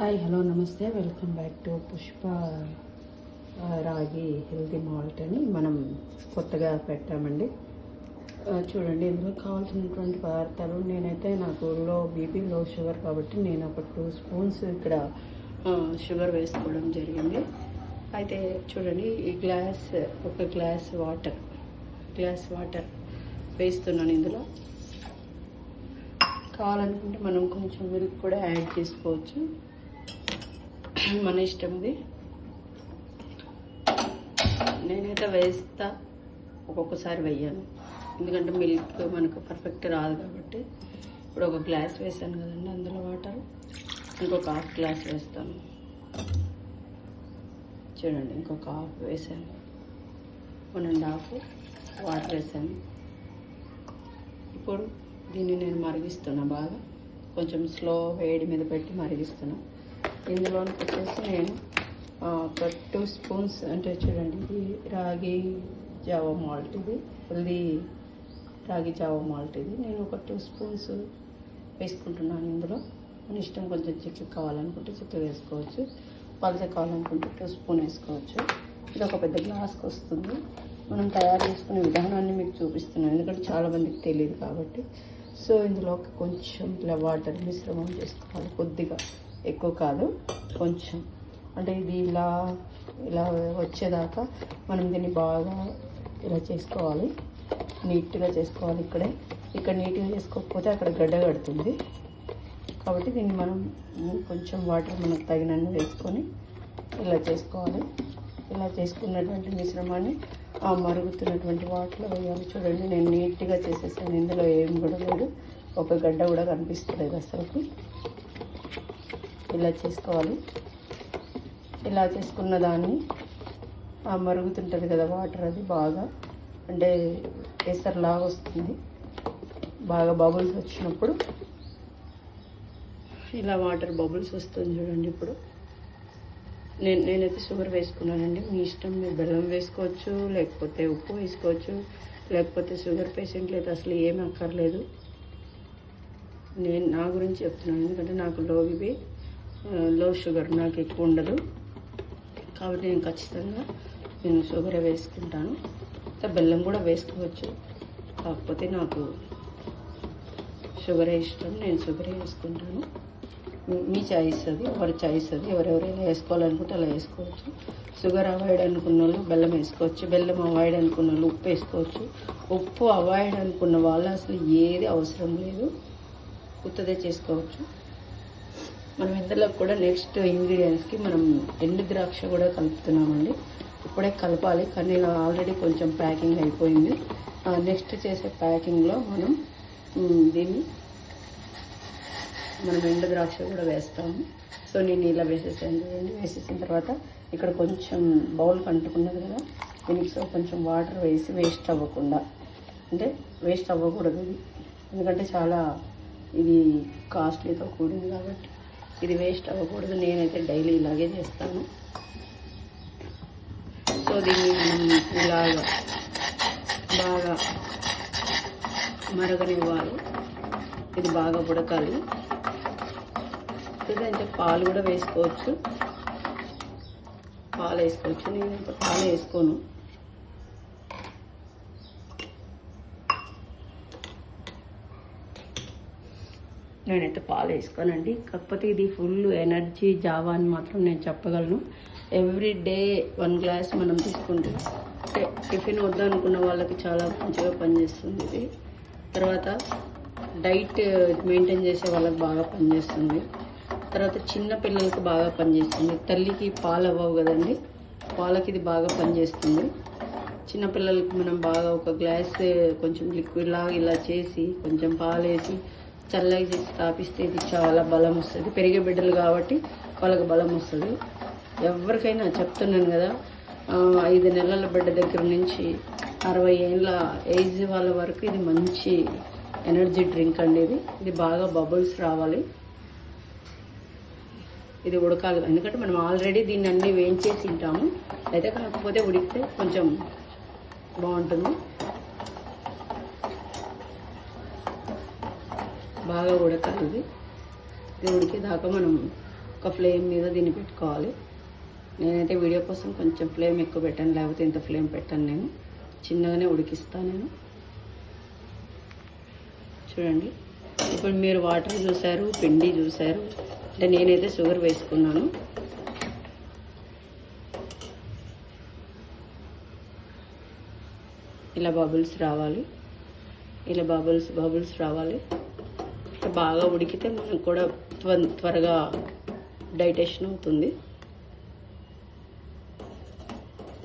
Hi hello నమస్తే. Welcome back to Pushpa ragi healthy malt అని మనం కొత్తగా పెట్టామండి. చూడండి ఇందులో కావాల్సినటువంటి పదార్థాలు. నేనైతే నాకు లో బీపీ లో షుగర్ కాబట్టి నేను ఒక టూ స్పూన్స్ ఇక్కడ షుగర్ వేసుకోవడం జరిగింది. అయితే చూడండి ఈ గ్లాస్ ఒక గ్లాస్ వాటర్ గ్లాస్ వాటర్ వేస్తున్నాను ఇందులో. కావాలనుకుంటే మనం కొంచెం మిల్క్ కూడా యాడ్ చేసుకోవచ్చు. మన ఇష్టం ఇది. నేనైతే వేస్తా. ఒక్కొక్కసారి వెయ్యాను ఎందుకంటే మిల్క్ మనకు పర్ఫెక్ట్ రాదు కాబట్టి. ఇప్పుడు ఒక గ్లాస్ వేసాను కదండి అందులో వాటర్. ఇంకొక హాఫ్ గ్లాస్ వేస్తాను. చూడండి ఇంకొక హాఫ్ వేసాను. వన్ అండ్ హాఫ్ వాటర్ వేసాను. ఇప్పుడు దీన్ని నేను మరిగిస్తున్నా బాగా. కొంచెం స్లో వేడి మీద పెట్టి మరిగిస్తున్నా. ఇందులో వచ్చేసి నేను ఒక టూ స్పూన్స్ అంటే చూడండి ఇది రాగి జావా మాల్ట్ ఇది. హెల్దీ రాగి జావా మాల్ట్ ఇది. నేను ఒక టూ స్పూన్స్ వేసుకుంటున్నాను ఇందులో. మన ఇష్టం కొంచెం చిక్క కావాలనుకుంటే చిక్క వేసుకోవచ్చు. పలస కావాలనుకుంటే టూ స్పూన్ వేసుకోవచ్చు. ఇది ఒక పెద్ద గ్లాస్కి వస్తుంది. మనం తయారు చేసుకునే విధానాన్ని మీకు చూపిస్తున్నాను. ఎందుకంటే చాలా మందికి తెలియదు కాబట్టి. సో ఇందులో కొంచెం ఇలా వాటర్ మిశ్రమం చేసుకోవాలి. కొద్దిగా ఎక్కువ కాదు కొంచెం. అంటే ఇది ఇలా ఇలా వచ్చేదాకా మనం దీన్ని బాగా ఇలా చేసుకోవాలి. నీట్గా చేసుకోవాలి ఇక్కడే. ఇక్కడ నీట్గా చేసుకోకపోతే అక్కడ గడ్డ కడుతుంది. కాబట్టి దీన్ని మనం కొంచెం వాటర్ మనకు తగినన్ని వేసుకొని ఇలా చేసుకోవాలి. ఇలా చేసుకున్నటువంటి మిశ్రమాన్ని ఆ మరుగుతున్నటువంటి వాటిలో వేయాలి చూడండి నేను నీట్గా చేసేసాను. ఇందులో ఏం కూడా లేదు. ఒక గడ్డ కూడా కనిపిస్తలేదు అసలుకి. ఇలా చేసుకోవాలి. ఇలా చేసుకున్న దాన్ని ఆ మరుగుతుంటుంది కదా వాటర్ అది బాగా. అంటే కేసరిలాగా వస్తుంది. బాగా బబుల్స్ వచ్చినప్పుడు ఇలా వాటర్ బబుల్స్ వస్తుంది చూడండి ఇప్పుడు. నేను నేనైతే షుగర్ వేసుకున్నానండి. మీ ఇష్టం మీరు బెల్లం వేసుకోవచ్చు లేకపోతే ఉప్పు వేసుకోవచ్చు లేకపోతే షుగర్ పేషెంట్లు అయితే అసలు ఏమీ అక్కర్లేదు. నేను నా గురించి చెప్తున్నాను. ఎందుకంటే నాకు లో ఇవి లో షుగర్ నాకు ఎక్కువ ఉండదు. కాబట్టి నేను ఖచ్చితంగా నేను షుగర్ వేసుకుంటాను. బెల్లం కూడా వేసుకోవచ్చు. కాకపోతే నాకు షుగరే ఇష్టం నేను షుగరే వేసుకుంటాను. మీ- చాయిస్ అది ఎవరి చాయిస్ అది ఎవరెవరైనా వేసుకోవాలనుకుంటే అలా వేసుకోవచ్చు. షుగర్ అవాయిడ్ అనుకున్న వాళ్ళు బెల్లం వేసుకోవచ్చు బెల్లం అవాయిడ్ అనుకున్న వాళ్ళు ఉప్పు వేసుకోవచ్చు. ఉప్పు అవాయిడ్ అనుకున్న వాళ్ళు అసలు ఏది అవసరం లేదు. కొత్తదే చేసుకోవచ్చు. మనం ఇందులో కూడా నెక్స్ట్ ఇంగ్రీడియంట్స్కి మనం ఎండు ద్రాక్ష కూడా కలుపుతున్నామండి. ఇప్పుడే కలపాలి కానీ నేను ఆల్రెడీ కొంచెం ప్యాకింగ్ అయిపోయింది. నెక్స్ట్ చేసే ప్యాకింగ్లో మనం దీన్ని మనం ఎండు ద్రాక్ష కూడా వేస్తాము. సో నేను ఇలా వేసేసాను చూడండి. వేసేసిన తర్వాత ఇక్కడ కొంచెం బౌల్ కంటుకున్నది కదా దీనికి సో కొంచెం వాటర్ వేసి వేస్ట్ అవ్వకుండా అంటే వేస్ట్ అవ్వకూడదు ఇది. ఎందుకంటే చాలా ఇది కాస్ట్లీతో కూడింది కాబట్టి ఇది వేస్ట్ అవ్వకూడదు. నేనైతే డైలీ ఇలాగే చేస్తాను. సో దీన్ని మనం ఇలాగా బాగా మరగనివ్వాలి. ఇది బాగా ఉడకాలి. లేదంటే పాలు కూడా వేసుకోవచ్చు. పాలు వేసుకోవచ్చు. నేనైతే పాలు వేసుకోను. నేనైతే పాలు వేసుకోనండి. కాకపోతే ఇది ఫుల్ ఎనర్జీ జావా అని మాత్రం నేను చెప్పగలను. ఎవ్రీ డే వన్ గ్లాస్ మనం తీసుకుంటే అంటే టిఫిన్ వద్దనుకున్న వాళ్ళకి చాలా మంచిగా పనిచేస్తుంది ఇది. తర్వాత డైట్ మెయింటైన్ చేసే వాళ్ళకి బాగా పనిచేస్తుంది. తర్వాత చిన్న పిల్లలకు బాగా పనిచేస్తుంది. తల్లికి పాలు అవ్వవు కదండి. పాలకి ఇది బాగా పనిచేస్తుంది. చిన్నపిల్లలకి మనం బాగా ఒక గ్లాస్ కొంచెం లిక్విడ్ లాగా ఇలా చేసి కొంచెం పాలు వేసి చల్లగా చేసి తాపిస్తే ఇది చాలా బలం వస్తుంది. పెరిగే బిడ్డలు కాబట్టి వాళ్ళకి బలం వస్తుంది. ఎవరికైనా చెప్తున్నాను కదా ఐదు నెలల బిడ్డ దగ్గర నుంచి అరవై ఏళ్ళ ఏజ్ వాళ్ళ వరకు ఇది మంచి ఎనర్జీ డ్రింక్ అండి ఇది. ఇది బాగా బబుల్స్ రావాలి. ఇది ఉడకాలి. ఎందుకంటే మనం ఆల్రెడీ దీన్ని అన్ని వేయించేసి తింటాము. అయితే కాకపోతే ఉడికితే కొంచెం బాగుంటుంది. బాగా ఉడకాలి ఇది. ఇది ఉడికేదాకా మనం ఒక ఫ్లేమ్ మీద దీన్ని పెట్టుకోవాలి. నేనైతే వీడియో కోసం కొంచెం ఫ్లేమ్ ఎక్కువ పెట్టాను. లేకపోతే ఇంత ఫ్లేమ్ పెట్టాను నేను. చిన్నగానే ఉడికిస్తాను నేను. చూడండి. ఇప్పుడు మీరు వాటర్ చూసారు పిండి చూసారు అంటే నేనైతే షుగర్ వేసుకున్నాను. ఇలా బబుల్స్ రావాలి. ఇలా బబుల్స్ బబుల్స్ రావాలి. బాగా ఉడికితే మనకు కూడా త్వరగా డైటేషన్ అవుతుంది.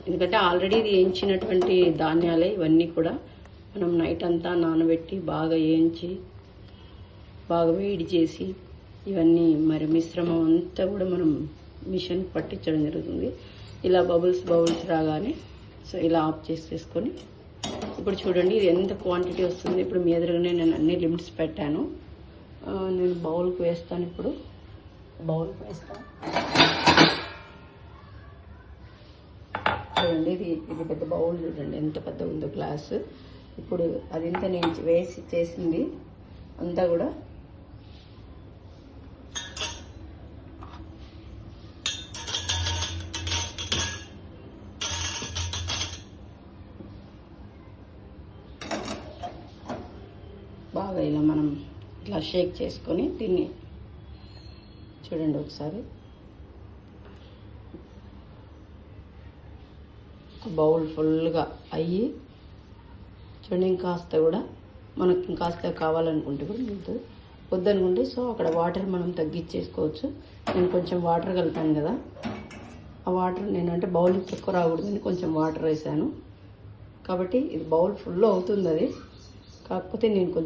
ఎందుకంటే ఆల్రెడీ ఇది వేయించినటువంటి ధాన్యాలే ఇవన్నీ కూడా. మనం నైట్ అంతా నానబెట్టి బాగా వేయించి బాగా వేడి చేసి ఇవన్నీ మరి మిశ్రమం అంతా కూడా మనం మిషన్ పట్టించడం జరుగుతుంది. ఇలా బబుల్స్ బబుల్స్ రాగానే సో ఇలా ఆఫ్ చేసేసుకొని ఇప్పుడు చూడండి ఇది ఎంత క్వాంటిటీ వస్తుంది. ఇప్పుడు మీ ఎదురుగానే నేను అన్ని లిమిట్స్ పెట్టాను. నేను బౌల్కి వేస్తాను ఇప్పుడు. బౌల్కి వేస్తాను. చూడండి ఇది ఇది పెద్ద బౌల్ చూడండి ఎంత పెద్ద ఉందో గ్లాసు. ఇప్పుడు అదింత నేను వేసి చేసింది అంతా కూడా ఇట్లా షేక్ చేసుకొని దీన్ని చూడండి ఒకసారి. బౌల్ ఫుల్గా అయ్యి చూడండి ఇంకాస్త కూడా మనకి ఇంకాస్త కావాలనుకుంటే కూడా మిగులుతుంది వద్దనుకుంటే సో అక్కడ వాటర్ మనం తగ్గించేసుకోవచ్చు. నేను కొంచెం వాటర్ కలిపాను కదా. ఆ వాటర్ నేనంటే బౌల్ తక్కువ రాకూడదని కొంచెం వాటర్ వేసాను. కాబట్టి ఇది బౌల్ ఫుల్ అవుతుంది అది. కాకపోతే నేను కొంచెం